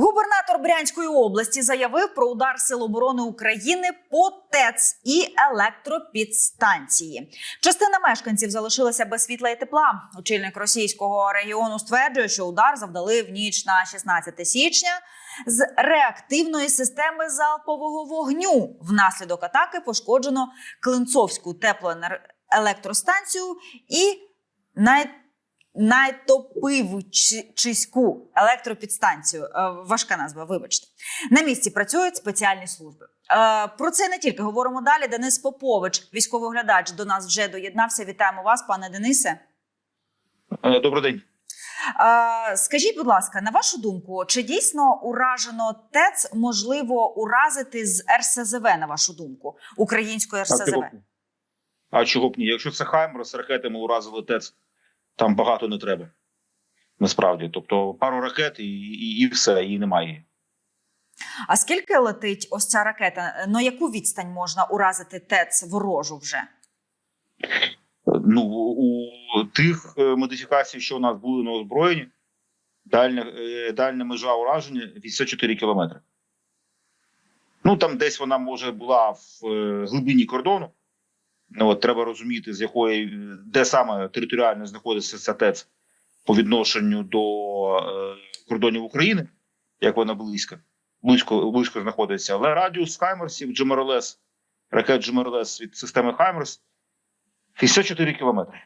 Губернатор Брянської області заявив про удар Сил оборони України по ТЕЦ і електропідстанції. Частина мешканців залишилася без світла і тепла. Очільник російського регіону стверджує, що удар завдали в ніч на 16 січня з реактивної системи залпового вогню. Внаслідок атаки пошкоджено Клинцовську теплоелектростанцію і най Найтопивчиську електропідстанцію. Е, Важка назва, вибачте. На місці працюють спеціальні служби. Е, Про це не тільки говоримо далі. Денис Попович, військовий оглядач, до нас вже доєднався. Вітаємо вас, пане Денисе. Е, Добрий день. Скажіть, будь ласка, на вашу думку, чи дійсно уражено ТЕЦ можливо уразити з РСЗВ, на вашу думку, української РСЗВ? А чого б ні? Якщо це Хаймер з ракетами уразили ТЕЦ, там багато не треба. Насправді. Тобто пару ракет і, і, і все, і немає. А скільки летить ось ця ракета? На яку відстань можна уразити ТЕЦ ворожу вже? Ну, у тих е, модифікацій, що у нас були на озброєнні, дальня, е, дальня межа ураження 84 кілометри. Ну, там десь вона може була в е, глибині кордону. Ну, от, треба розуміти, з якої, е, де саме територіально знаходиться ця ТЕЦ по відношенню до е, кордонів України, як вона близько, близько, близько знаходиться. Але радіус Хаймерсів, GMRLS, ракет GMRLS від системи Хаймерс 54 кілометри.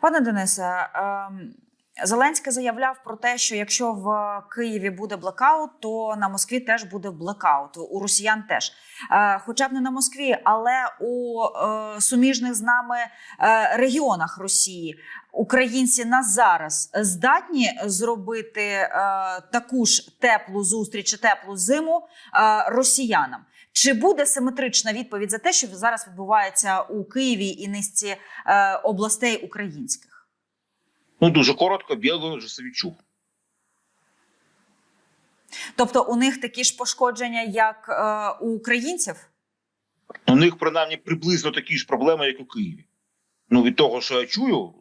Пане Денисе, ем, Зеленський заявляв про те, що якщо в Києві буде блекаут, то на Москві теж буде блекаут. У росіян теж, Е, хоча б не на Москві, але у е, суміжних з нами е, регіонах Росії українці на зараз здатні зробити таку ж теплу зустріч, теплу зиму росіянам. Чи буде симетрична відповідь за те, що зараз відбувається у Києві і низці областей українських? Ну, дуже коротко, Білгород Жосовічук. Тобто у них такі ж пошкодження, як е, у українців? У них принаймні приблизно такі ж проблеми, як у Києві. Ну, від того, що я чую,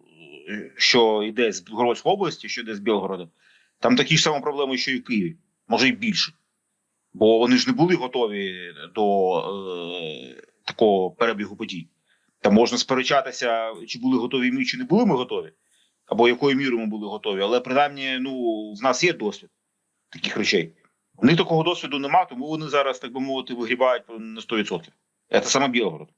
е, що йде з Білгородської області, що йде з Білгорода, там такі ж самі проблеми, що і в Києві, може і більше. Бо вони ж не були готові до е, такого перебігу подій. Там можна сперечатися, чи були готові ми, чи не були ми готові, або якою мірою ми були готові. Але принаймні, ну, в нас є досвід таких речей. У них такого досвіду нема, тому вони зараз, так би мовити, вигрібають на 100%. Це саме Білгород.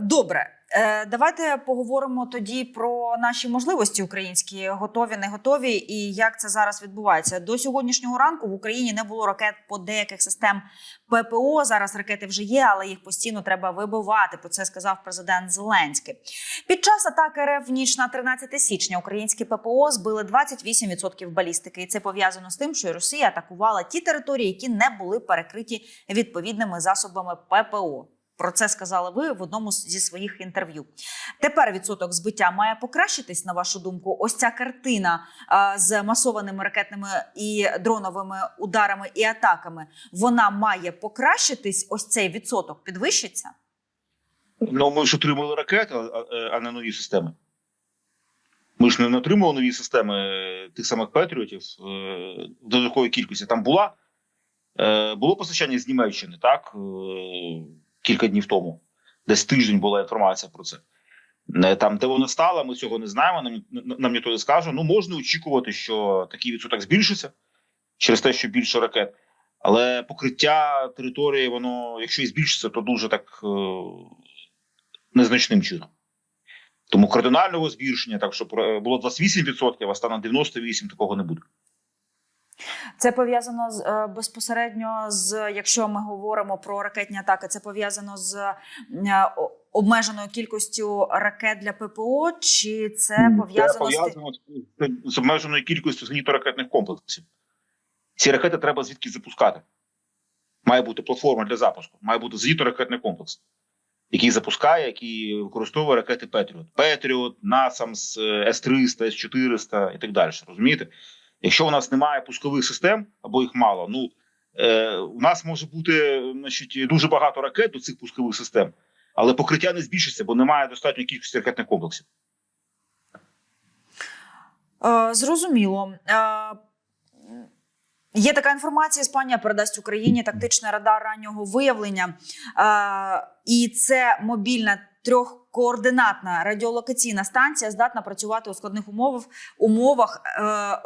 Добре, давайте поговоримо тоді про наші можливості українські, готові, не готові, і як це зараз відбувається. До сьогоднішнього ранку в Україні не було ракет по деяких систем ППО. Зараз ракети вже є, але їх постійно треба вибивати. Про це сказав президент Зеленський. Під час атаки РФ в ніч на 13 січня українські ППО збили 28% балістики, і це пов'язано з тим, що Росія атакувала ті території, які не були перекриті відповідними засобами ППО. Про це сказали ви в одному зі своїх інтерв'ю. Тепер відсоток збиття має покращитись, на вашу думку. Ось ця картина з масованими ракетними і дроновими ударами і атаками. Вона має покращитись. Ось цей відсоток підвищиться. Ну, ми ж отримали ракети, а, а не нові системи. Ми ж не отримали нові системи е, тих самих Петріотів е, до такої кількості. Там була е, було постачання з Німеччини, так? Кілька днів тому. Десь тиждень була інформація про це. Е, Там, де воно стало, ми цього не знаємо. Нам, нам ніхто не скаже. Ну, можна очікувати, що такий відсоток збільшиться через те, що більше ракет. Але покриття території, воно, якщо і збільшиться, то дуже так е, незначним чином. Тому кардинального збільшення, так щоб е, було 28%, а стане 98%, такого не буде. Це пов'язано з е, безпосередньо з якщо ми говоримо про ракетні атаки, це пов'язано з е, обмеженою кількістю ракет для ППО, чи це пов'язано з пов'язано з- з обмеженою кількістю зенітно-ракетних комплексів. Ці ракети треба звідки запускати. Має бути платформа для запуску, має бути зенітно-ракетний комплекс, який запускає, який використовує ракети Петріот. Петріот, Насамс, С-300, С-400 і так далі. Розумієте? Якщо у нас немає пускових систем або їх мало, ну е, у нас може бути значить, дуже багато ракет до цих пускових систем, але покриття не збільшиться, бо немає достатньої кількості ракетних комплексів. Е, Зрозуміло. Е, Є така інформація, Іспанія передасть Україні тактичний радар раннього виявлення, Е, і це мобільна трьохкоординатна радіолокаційна станція здатна працювати у складних умовах умовах е,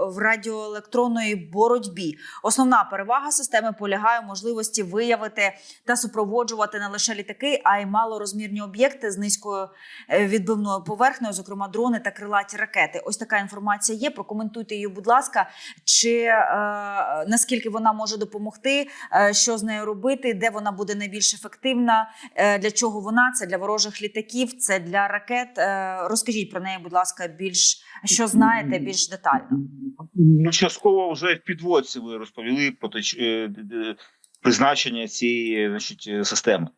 в радіоелектронної боротьбі. Основна перевага системи полягає в можливості виявити та супроводжувати не лише літаки, а й малорозмірні об'єкти з низькою е, відбивною поверхнею, зокрема дрони та крилаті ракети. Ось така інформація є. Прокоментуйте її, будь ласка. Чи е, наскільки вона може допомогти, що з нею робити, де вона буде найбільш ефективна, для чого вона це для ворожих літаків, це для ракет. Е, розкажіть про неї, будь ласка, більш що знаєте, більш детально. Ну, частково вже в підводці ви розповіли про е, призначення цієї значить, е, системи.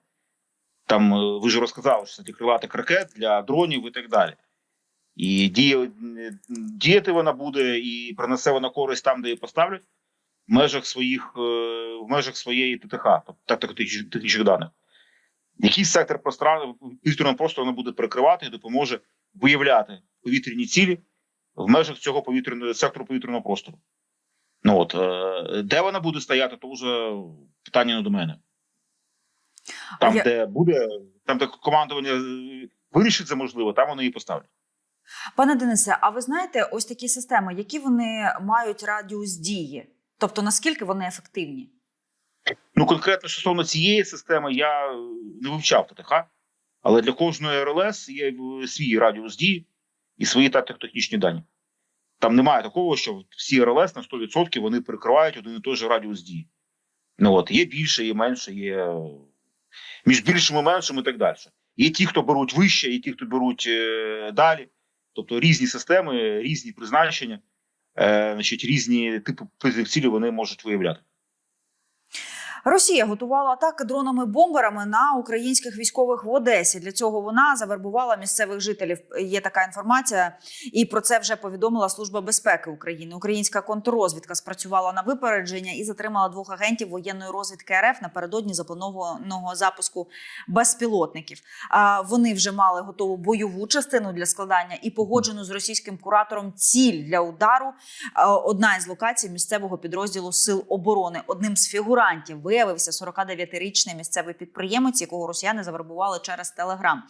Там ви ж розказали, що це крилатих ракет для дронів і так далі. І діє, діяти вона буде і принесе вона користь там, де її поставлять, в межах своїх в межах своєї ТТХ, тобто технічних даних. Якийсь сектор пространства повітряного простору вона буде перекривати і допоможе виявляти повітряні цілі в межах цього повітряного сектору повітряного простору. Ну от е, де вона буде стояти, то вже питання не до мене. Там, Я- де буде, там, де командування е, вирішить це можливо, там вони її поставлять. Пане Денисе, а ви знаєте, ось такі системи, які вони мають радіус дії? Тобто наскільки вони ефективні? Ну, конкретно стосовно цієї системи, я не вивчав ТТХ, але для кожної РЛС є е, свій радіус дії і свої тактико-технічні дані. Там немає такого, що всі РЛС на 100% вони перекривають один і той же радіус дії. Ну от є більше, є менше, є е, між більшим і меншим і так далі. Є ті, хто беруть вище, є ті, хто беруть е, далі. Тобто різні системи, різні призначення, значить, різні типи цілі вони можуть виявляти. Росія готувала атаки дронами-бомберами на українських військових в Одесі. Для цього вона завербувала місцевих жителів. Є така інформація, і про це вже повідомила Служба безпеки України. Українська контррозвідка спрацювала на випередження і затримала двох агентів воєнної розвідки РФ напередодні запланованого запуску безпілотників. А вони вже мали готову бойову частину для складання і погоджену з російським куратором ціль для удару. Одна із локацій місцевого підрозділу сил оборони. Одним з фігурантів виявився 49-річний місцевий підприємець, якого росіяни завербували через телеграм.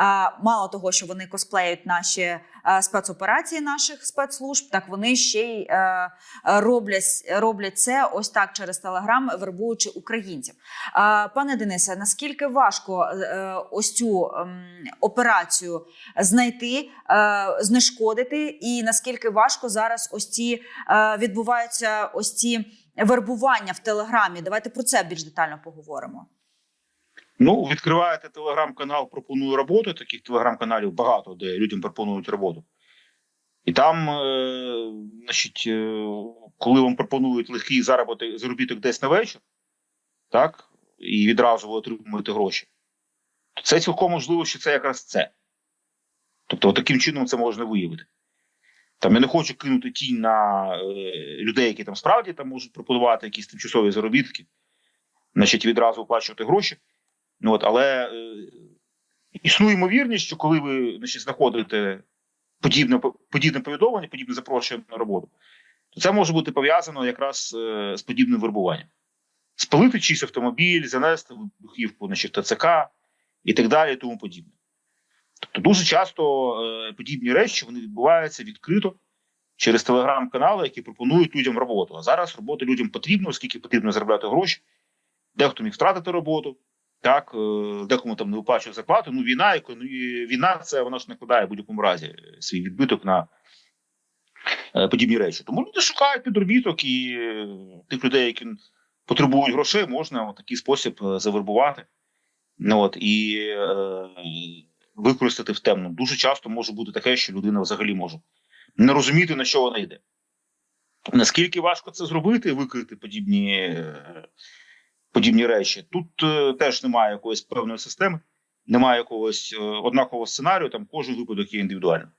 Е, Мало того, що вони косплеють наші е, спецоперації наших спецслужб, так вони ще й е, роблять, роблять це ось так через телеграм, вербуючи українців. Е, Пане Денисе, наскільки важко е, ось цю ем, операцію знайти, е, знешкодити, і наскільки важко зараз ось ці е, відбуваються ось ці вербування в телеграмі? Давайте про це більш детально поговоримо. Ну, відкриваєте телеграм-канал Пропоную роботу. Таких телеграм-каналів багато, де людям пропонують роботу. І там, е, значить, е, коли вам пропонують легкий заробіток, заробіток десь на вечір, так, і відразу ви отримуєте гроші, це цілком можливо, що це якраз це. Тобто, таким чином це можна виявити. Там я не хочу кинути тінь на е, людей, які там справді там можуть пропонувати якісь тимчасові заробітки, значить, відразу оплачувати гроші. Ну, от, але е, існує ймовірність, що коли ви значить, знаходите подібне, подібне повідомлення, подібне запрошення на роботу, то це може бути пов'язано якраз е, з подібним вербуванням. Спалити чийсь автомобіль, занести вибухівку значить, ТЦК і так далі, і тому подібне. Тобто дуже часто е, подібні речі вони відбуваються відкрито через телеграм-канали, які пропонують людям роботу. А зараз роботи людям потрібно, оскільки потрібно заробляти гроші. Дехто міг втратити роботу, так, е, декому там не виплачують зарплату. Ну, війна, ну, війна це вона ж накладає в будь-якому разі свій відбиток на е, подібні речі. Тому люди шукають підробіток і е, тих людей, які потребують грошей, можна в такий спосіб е, завербувати. Ну, от, і використати в темну. Дуже часто може бути таке, що людина взагалі може не розуміти, на що вона йде. Наскільки важко це зробити, викрити подібні, е, подібні речі? Тут е, теж немає якоїсь певної системи, немає якогось е, однакового сценарію, там кожен випадок є індивідуальним.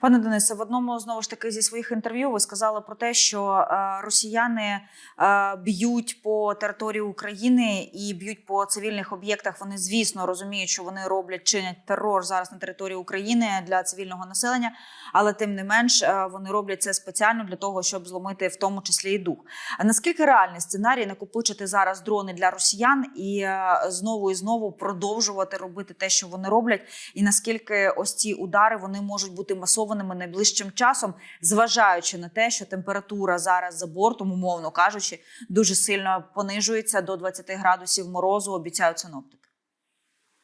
Пане Денисе, в одному знову ж таки зі своїх інтерв'ю ви сказали про те, що е, росіяни е, б'ють по території України і б'ють по цивільних об'єктах. Вони, звісно, розуміють, що вони роблять чинять терор зараз на території України для цивільного населення, але тим не менш е, вони роблять це спеціально для того, щоб зломити в тому числі і дух. А наскільки реальний сценарій накопичити зараз дрони для росіян і знову і знову продовжувати робити те, що вони роблять, і наскільки ось ці удари вони можуть бути масованими найближчим часом, зважаючи на те, що температура зараз за бортом, умовно кажучи, дуже сильно понижується до 20 градусів морозу, обіцяють синоптики.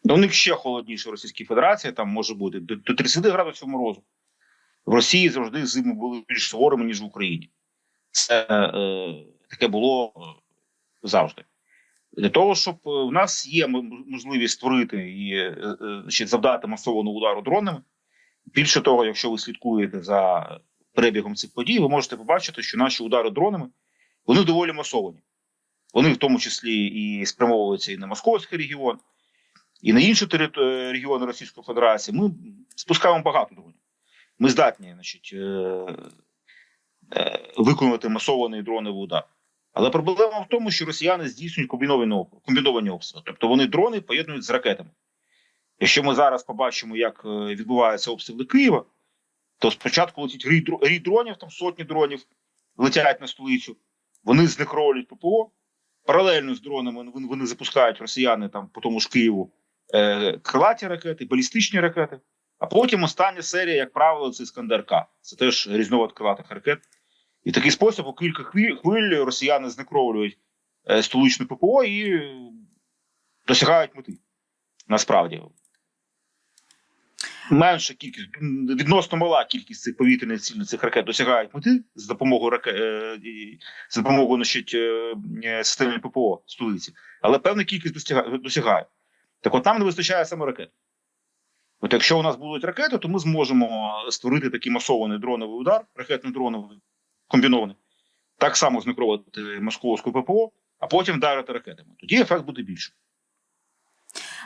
Ну, у них ще холодніше в Російській Федерації, там може бути до, до 30 градусів морозу. В Росії завжди зими були більш суворими, ніж в Україні. Це е, таке було е, завжди. Для того, щоб е, в нас є можливість створити і е, е, завдати масованого удару дронами. Більше того, якщо ви слідкуєте за перебігом цих подій, ви можете побачити, що наші удари дронами вони доволі масовані. Вони в тому числі і спрямовуються і на Московський регіон, і на інші е, регіони Російської Федерації. Ми спускаємо багато дронів. Ми здатні значить, е, е, виконувати масований дроновий удар. Але проблема в тому, що росіяни здійснюють комбіновані обстріли. Тобто вони дрони поєднують з ракетами. Якщо ми зараз побачимо, як е, відбуваються обстріли Києва, то спочатку летить рій дронів, там сотні дронів летять на столицю, вони знекровлюють ППО. Паралельно з дронами вони, запускають росіяни там по тому ж Києву е, крилаті ракети, балістичні ракети. А потім остання серія, як правило, це Іскандер К. Це теж різновид крилатих ракет. І в такий спосіб у кілька хвиль росіяни знекровлюють е, столичне ППО і е, досягають мети. Насправді. Менша кількість, відносно мала кількість цих повітряних цілей цих ракет досягають мети з допомогою ракет, е, з допомогою значить, е, е, системи ППО столиці, але певна кількість досягає, досягає. Так от нам не вистачає саме ракет. От якщо у нас будуть ракети, то ми зможемо створити такий масований дроновий удар, ракетно-дроновий, комбінований, так само знекровувати московську ППО, а потім вдарити ракетами. Тоді ефект буде більший.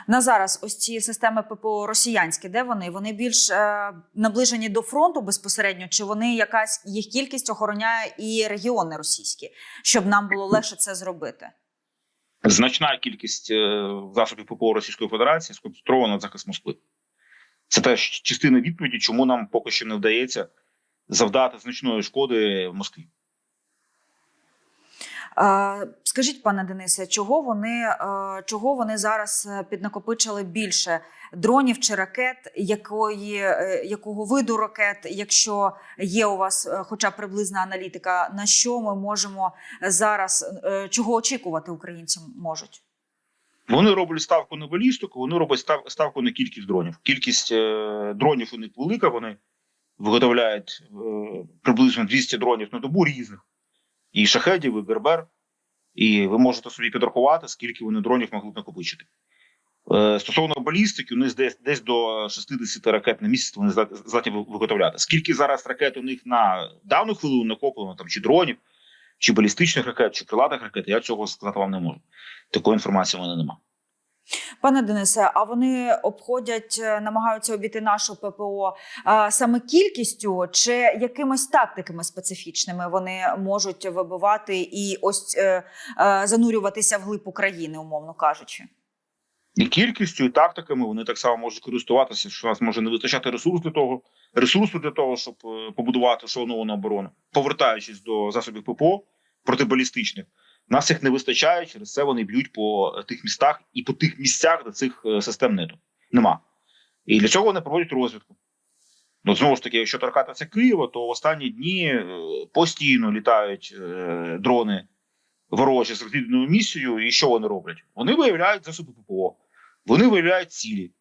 На зараз ось ці системи ППО росіянські, де вони? Вони більш е, наближені до фронту безпосередньо, чи вони якась їх кількість охороняє і регіони російські, щоб нам було легше це зробити? Значна кількість е, засобів ППО Російської Федерації сконцентрована на захист Москви. Це теж частина відповіді, чому нам поки що не вдається завдати значної шкоди в Москві. Скажіть, пане Денисе, чого вони, чого вони зараз е, піднакопичили більше дронів чи ракет? Якої, е, якого виду ракет, якщо є у вас е, хоча б приблизна аналітика, на що ми можемо зараз чого очікувати українці можуть? Вони роблять ставку на балістику, вони роблять став, ставку на кількість дронів. Кількість е, дронів у них велика. Вони виготовляють е, приблизно 200 дронів на добу різних. І шахедів, і гербер. І ви можете собі підрахувати, скільки вони дронів могли б накопичити. Е, стосовно балістики, у них десь, десь до 60 ракет на місяць вони здатні виготовляти. Скільки зараз ракет у них на дану хвилину накоплено, там чи дронів, чи балістичних ракет, чи крилатих ракет, я цього сказати вам не можу. Такої інформації в мене немає. Пане Денисе, а вони обходять, е, намагаються обійти нашу ППО саме кількістю чи якимись тактиками специфічними вони можуть вибивати і ось е, е, занурюватися вглиб України, умовно кажучи. І кількістю, і тактиками вони так само можуть користуватися, що у нас може не вистачати ресурс для того, ресурсу для того, щоб е, побудувати шановну оборону, повертаючись до засобів ППО протибалістичних. Нас їх не вистачає, через це вони б'ють по тих містах і по тих місцях, де цих е, систем нету. Нема. І для цього вони проводять розвідку. Ну, знову ж таки, якщо торкатися Києва, то в останні дні е, постійно літають е, дрони ворожі з розвідувальною місією. І що вони роблять? Вони виявляють засоби ППО, вони виявляють цілі,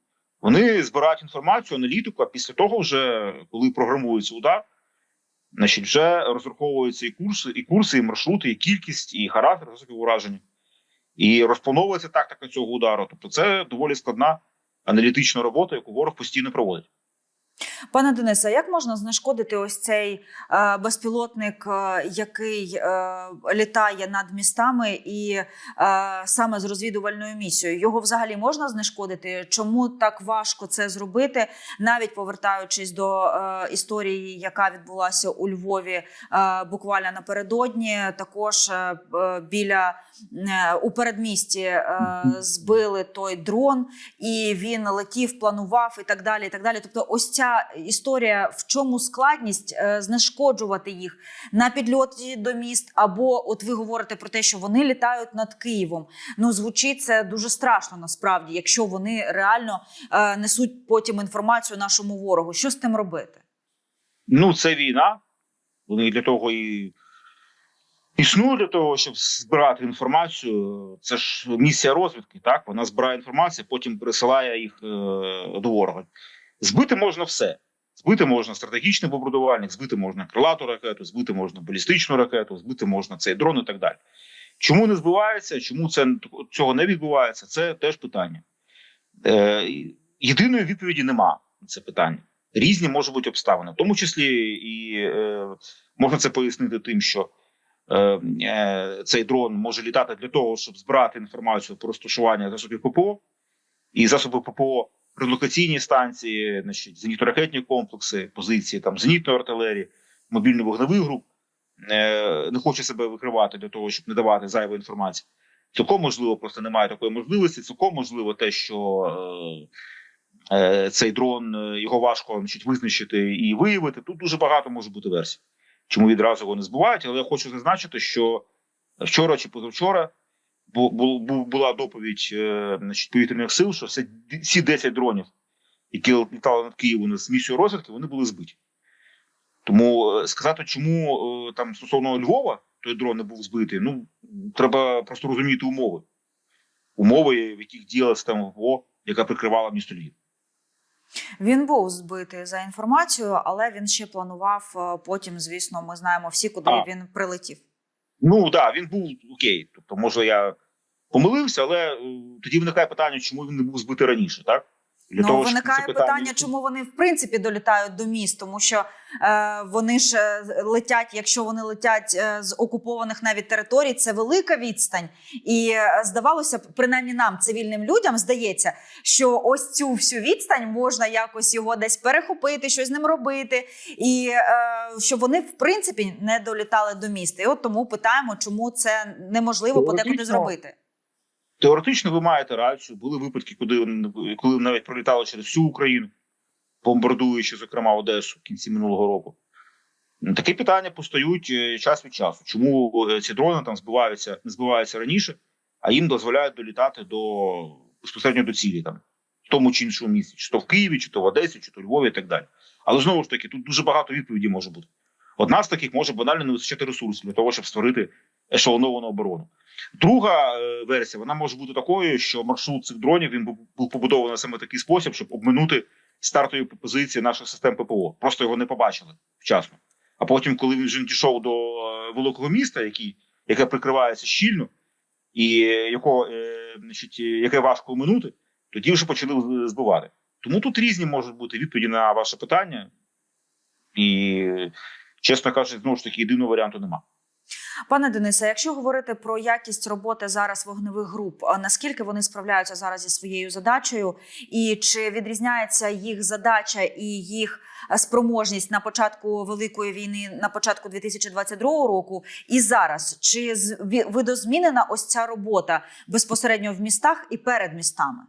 вони збирають інформацію, аналітику. А після того, вже коли програмується удар, значить, вже розраховуються і курси, і курси, і маршрути, і кількість, і характер високих ураження. І розплановується тактика цього удару. Тобто, це доволі складна аналітична робота, яку ворог постійно проводить. Пане Денисе, як можна знешкодити ось цей е, безпілотник, е, який е, літає над містами, і саме з розвідувальною місією? Його взагалі можна знешкодити? Чому так важко це зробити? Навіть повертаючись до історії, яка відбулася у Львові буквально напередодні, також біля у передмісті збили той дрон, і він летів, планував і так далі. І так далі. Тобто, ось ця історія, в чому складність е, знешкоджувати їх на підльоті до міст, або от ви говорите про те, що вони літають над Києвом. Ну звучить це дуже страшно насправді, якщо вони реально е, несуть потім інформацію нашому ворогу. Що з тим робити? Ну, це війна. Вони для того і існують для того, щоб збирати інформацію. Це ж місія розвідки. Так вона збирає інформацію, потім пересилає їх е, до ворога. Збити можна все. Збити можна стратегічний бомбардувальник, збити можна крилату ракету, збити можна балістичну ракету, збити можна цей дрон і так далі. Чому не збивається? Чому це цього не відбувається? Це теж питання. Е, єдиної відповіді нема на це питання. Різні можуть бути обставини, в тому числі і е, можна це пояснити тим, що е, е, цей дрон може літати для того, щоб збирати інформацію про розташування засобів ППО і засоби ППО, релокаційні станції, значить, зенітно-ракетні комплекси, позиції там зенітної артилерії, мобільно-вогневих груп. Е, не хоче себе викривати для того, щоб не давати зайвої інформації. Цілком можливо, просто немає такої можливості. Цілком можливо, те, що е, е, цей дрон е, його важко значить, визначити і виявити. Тут дуже багато може бути версій, чому відразу його не збувають. Але я хочу зазначити, що вчора чи позавчора була доповідь е, значить, повітряних сил, що всі 10 дронів, які літали над Києвом з місією розвідки, вони були збиті. Тому е, сказати, чому е, там стосовно Львова той дрон не був збитий, ну треба просто розуміти умови. Умови, в яких діяла система ВПО, яка прикривала місто Львів. Він був збитий за інформацією, але він ще планував потім. Звісно, ми знаємо всі, куди А. він прилетів. Ну так, да, він був окей. Тобто, може, я помилився, але е, тоді виникає питання, чому він не був збитий раніше, так? Для ну того, виникає це питання, чому вони в принципі долітають до міст, тому що е, вони ж е, летять, якщо вони летять е, з окупованих навіть територій, це велика відстань. І е, здавалося б, принаймні нам, цивільним людям, здається, що ось цю всю відстань можна якось його десь перехопити, щось з ним робити, і е, щоб вони в принципі не долітали до міста. І от тому питаємо, чому це неможливо подекуди зробити. Теоретично ви маєте рацію. Були випадки, коли, коли навіть пролітали через всю Україну, бомбардуючи, зокрема, Одесу в кінці минулого року. Такі питання постають е, час від часу. Чому е, ці дрони там збиваються, не збиваються раніше, а їм дозволяють долітати до безпосередньо до цілі, там, в тому чи іншому місці, чи то в Києві, чи то в Одесі, чи то в Львові і так далі. Але знову ж таки, тут дуже багато відповідей може бути. Одна з таких може банально не вистачати ресурсів для того, щоб створити ешелоновану оборону. Друга е, версія вона може бути такою, що маршрут цих дронів він був, побудований саме в такий спосіб, щоб обминути стартові позиції наших систем ППО. Просто його не побачили вчасно. А потім, коли він вже дійшов до е, великого міста, який, яке прикривається щільно, і якого, е, значить, яке важко оминути, тоді вже почали збивати. Тому тут різні можуть бути відповіді на ваше питання, і, чесно кажучи, знову ж таки, єдиного варіанту немає. Пане Денисе, якщо говорити про якість роботи зараз вогневих груп, наскільки вони справляються зараз зі своєю задачею, і чи відрізняється їх задача і їх е, спроможність на початку великої війни, на початку 2022 року, і зараз чи видозмінена ось ця робота безпосередньо в містах і перед містами?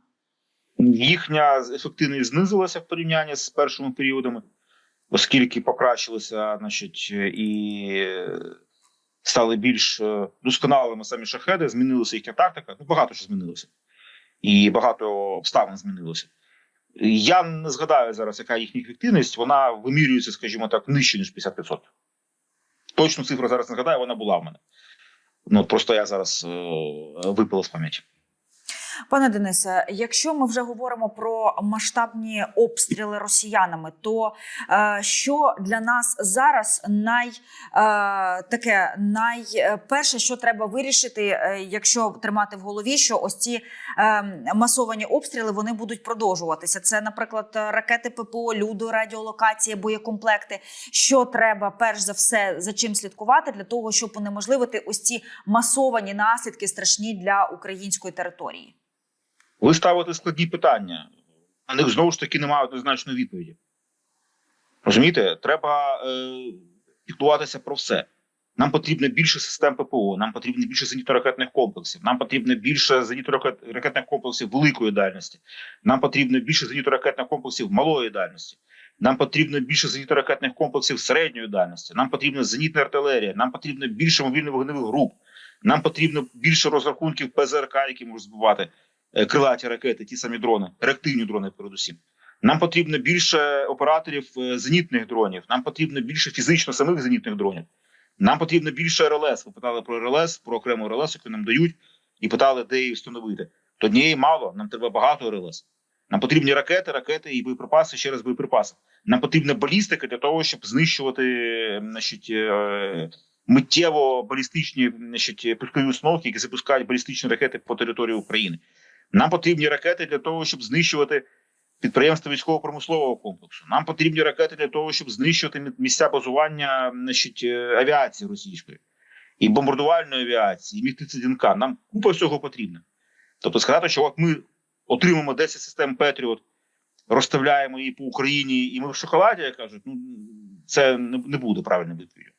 Їхня ефективність знизилася в порівнянні з першими періодами, оскільки покращилися, значить, і стали більш е, досконалими самі шахеди, змінилася їхня тактика. Ну, багато що змінилося. І багато обставин змінилося. Я не згадаю зараз, яка їхня ефективність. Вона вимірюється, скажімо так, нижче, ніж 50%. Точну цифру зараз не згадаю, вона була в мене. Ну, просто я зараз е, випила з пам'яті. Пане Денисе, якщо ми вже говоримо про масштабні обстріли росіянами, то е, що для нас зараз най е, таке найперше, що треба вирішити, е, якщо тримати в голові, що ось ці е, масовані обстріли вони будуть продовжуватися. Це, наприклад, ракети ППО, люду, радіолокація, боєкомплекти. Що треба перш за все за чим слідкувати для того, щоб унеможливити ось ці масовані наслідки страшні для української території. Ви ставите складні питання, на них знову ж таки немає однозначної відповіді. Розумієте, треба е, про все. Нам потрібно більше систем ППО, нам потрібно більше зенітно-ракетних комплексів, нам потрібно більше зенітно-ракетних комплексів великої дальності, нам потрібно більше зенітно-ракетних комплексів малої дальності, нам потрібно більше зенітно-ракетних комплексів середньої дальності, нам потрібна зенітна артилерія, нам потрібно більше мобільних вогневих груп, нам потрібно більше розрахунків ПЗРК, які можуть збивати е, крилаті ракети, ті самі дрони, реактивні дрони, передусім. Нам потрібно більше операторів е, зенітних дронів. Нам потрібно більше фізично самих зенітних дронів. Нам потрібно більше РЛС. Ви питали про РЛС, про окрему РЛС, яку нам дають, і питали, де її встановити. То однієї мало, нам треба багато РЛС. Нам потрібні ракети, ракети і боєприпаси, ще раз боєприпаси. Нам потрібна балістика для того, щоб знищувати значить, е, миттєво балістичні значить, пускові установки, які запускають балістичні ракети по території України. Нам потрібні ракети для того, щоб знищувати підприємства військово-промислового комплексу. Нам потрібні ракети для того, щоб знищувати місця базування значить, е, авіації російської і бомбардувальної авіації, і міхтицидінка. Нам купа всього потрібно. Тобто сказати, що от ми отримаємо 10 систем Петріот, розставляємо її по Україні, і ми в шоколаді, як кажуть, ну це не, буде правильним відповіддю.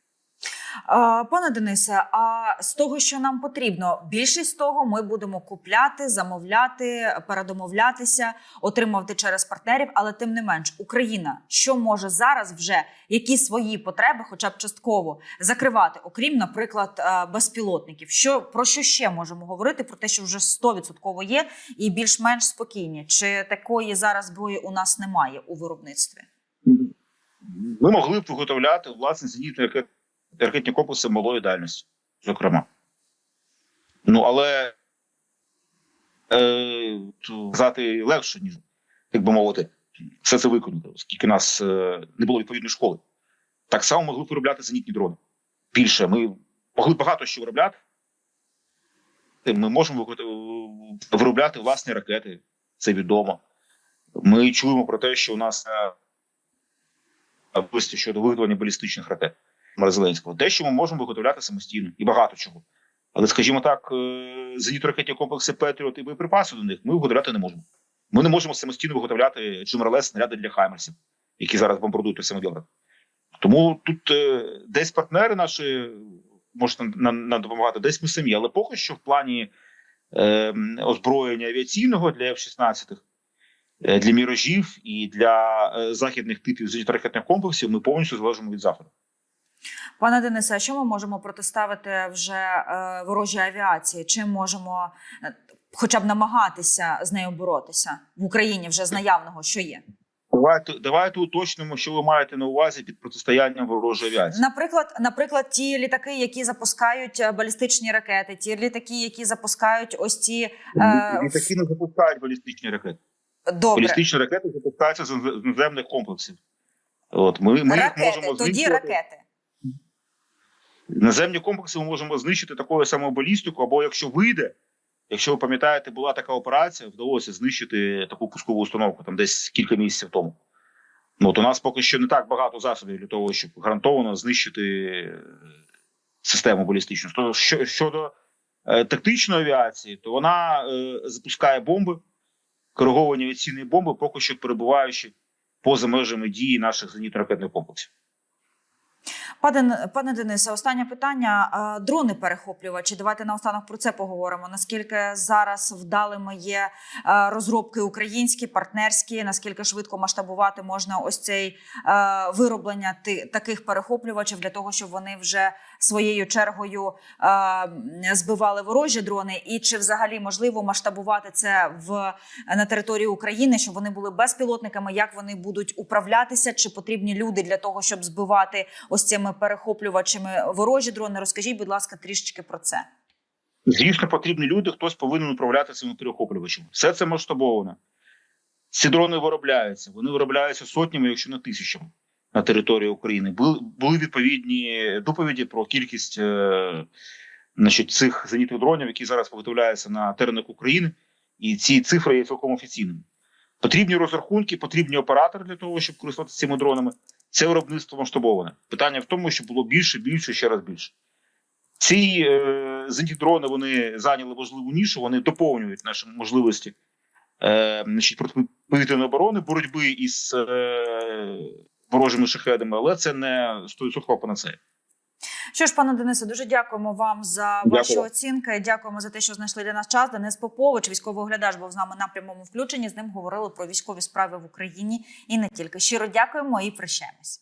Пане Денисе, а з того, що нам потрібно, більшість того ми будемо купляти, замовляти, передомовлятися, отримувати через партнерів. Але тим не менш, Україна що може зараз вже які свої потреби, хоча б частково закривати, окрім, наприклад, е, безпілотників. Що про що ще можемо говорити? Про те, що вже 100% є, і більш-менш спокійні. Чи такої зараз зброї у нас немає у виробництві? Ми могли б виготовляти власне зенітні ракет, ракетні комплекси малої дальності, зокрема. Ну, але е, казати легше, ніж, як би мовити, все це виконати, оскільки нас е, не було відповідної школи. Так само могли б виробляти зенітні дрони. Більше ми могли багато що виробляти. Ми можемо виробляти власні ракети, це відомо. Ми чуємо про те, що у нас е, щодо виготовлення балістичних ракет Зеленського. Те, що ми можемо виготовляти самостійно, і багато чого. Але, скажімо так, е, зенітно-ракетні комплекси Петріот і боєприпаси до них ми виготовляти не можемо. Ми не можемо самостійно виготовляти Джумерлес снаряди для Хаймерсів, які зараз бомбардують самий Білград. Тому тут е, десь партнери наші можуть нам, нам, допомагати, десь ми самі. Але поки що в плані е, озброєння авіаційного для F-16 е, для міражів і для західних типів зенітно-ракетних комплексів ми повністю залежимо від заходу. Пане Денисе, а що ми можемо протиставити вже е, ворожій авіації? Чим можемо е, хоча б намагатися з нею боротися в Україні вже з наявного, що є? Давайте давайте уточнимо, що ви маєте на увазі під протистоянням ворожої авіації. Наприклад, наприклад, ті літаки, які запускають е, балістичні ракети, ті літаки, які запускають ось ці е, Літаки не запускають балістичні ракети. добре Балістичні ракети запускаються з наземних комплексів. От ми, ми їх можемо тоді ракети. Наземні комплекси ми можемо знищити такою самою балістикою, або якщо вийде, якщо ви пам'ятаєте, була така операція, вдалося знищити таку пускову установку там десь кілька місяців тому. Ну, от у нас поки що не так багато засобів для того, щоб гарантовано знищити е, систему балістичну. То що, щодо е, тактичної авіації, то вона е, запускає бомби, кориговані авіаційні бомби, поки що перебуваючи поза межами дії наших зенітно-ракетних комплексів. Пане, пане Денисе, останнє питання. Дрони перехоплювачі. Давайте наостанок про це поговоримо. Наскільки зараз вдалими є розробки українські, партнерські? Наскільки швидко масштабувати можна ось цей вироблення таких перехоплювачів для того, щоб вони вже своєю чергою збивали ворожі дрони? І чи взагалі можливо масштабувати це в на території України, щоб вони були безпілотниками? Як вони будуть управлятися? Чи потрібні люди для того, щоб збивати ось цими перехоплювачами ворожі дрони? Розкажіть, будь ласка, трішечки про це. Звісно, потрібні люди, хтось повинен управляти цими перехоплювачами. Все це масштабовано. Ці дрони виробляються. Вони виробляються сотнями, якщо не тисячами на території України. Були, були відповідні доповіді про кількість е, значить, цих зенітних дронів, які зараз виготовляються на теренах України, і ці цифри є цілком офіційними. Потрібні розрахунки, потрібні оператори для того, щоб користуватися цими дронами. Це виробництво масштабоване. Питання в тому, що було більше, більше, ще раз більше. Ці е, зенітні дрони вони зайняли важливу нішу, вони доповнюють наші можливості е, протиповітряної оборони, боротьби із е, ворожими шахедами, але це не 100% панацея. Що ж, пане Денисе, дуже дякуємо вам за Дякую. ваші оцінки. Дякуємо за те, що знайшли для нас час. Денис Попович, військовий оглядач, був з нами на прямому включенні. З ним говорили про військові справи в Україні і не тільки. Щиро дякуємо і прощаємось.